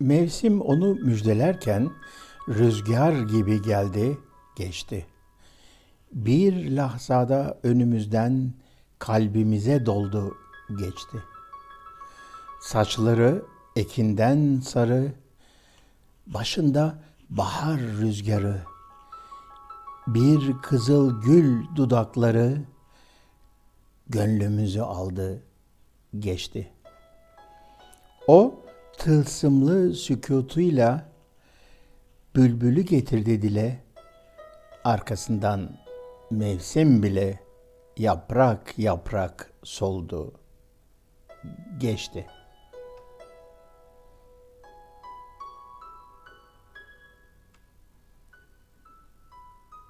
Mevsim onu müjdelerken rüzgar gibi geldi, geçti. Bir lahzada önümüzden kalbimize doldu, geçti. Saçları ekinden sarı, başında bahar rüzgarı. Bir kızıl gül dudakları gönlümüzü aldı, geçti. O tılsımlı sükutuyla bülbülü getirdi dile, arkasından mevsim bile yaprak yaprak soldu, geçti.''